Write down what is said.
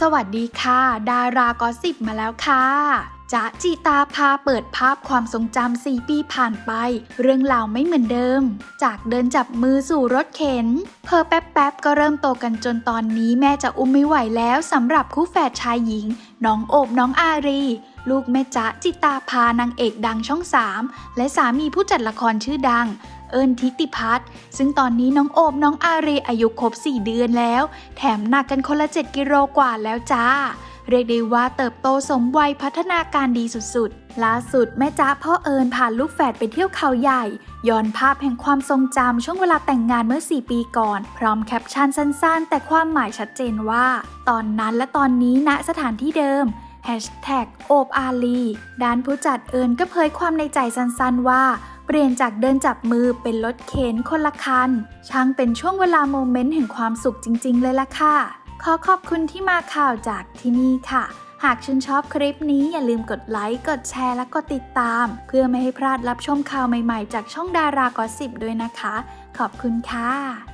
สวัสดีค่ะ ดารากอสิบมาแล้วค่ะจ๊ะจิตาพาเปิดภาพความทรงจำ4ปีผ่านไป เรื่องราวไม่เหมือนเดิม จากเดินจับมือสู่รถเข็น เพอแป๊บๆก็เริ่มโตกันจนตอนนี้แม่จะอุ้มไม่ไหวแล้วสำหรับคู่แฝดชายหญิง น้องโอบน้องอารี ลูกแม่จ๊ะจิตาพานางเอกดังช่อง3และสามีผู้จัดละครชื่อดัง เอิญทิติพัฒน์ซึ่งตอนนี้น้องโอบน้องอารีอายุครบ 4 เดือนแล้ว แถมหนักกันคนละ 7 กิโลกว่าแล้วจ้า เรียกได้ว่าเติบโตสมวัยพัฒนาการดีสุดๆ ล่าสุดแม่จ๊ะพ่อเอิญพาลูกแฝดไปเที่ยวเขาใหญ่ย้อนภาพแห่งความทรงจำช่วงเวลาแต่งงานเมื่อ 4 ปีก่อน พร้อมแคปชั่นสั้นๆ แต่ความหมายชัดเจนว่า ตอนนั้นและตอนนี้ณสถานที่เดิม Hashtag โอบอาลีด้านผู้จัดเอิญก็เผยความในใจสั้นๆว่า เปลี่ยนจากเดินจับมือเป็นรถเข็นคนละคัน ช่างเป็นช่วงเวลาโมเมนต์แห่งความสุขจริง ๆ เลยล่ะค่ะ ขอขอบคุณที่มาข่าวจากที่นี่ค่ะ หากชื่นชอบคลิปนี้อย่าลืมกดไลค์ กดแชร์และกดติดตาม เพื่อไม่ให้พลาดรับชมข่าวใหม่ๆ จากช่องดารากอสิบด้วยนะคะ ขอบคุณค่ะ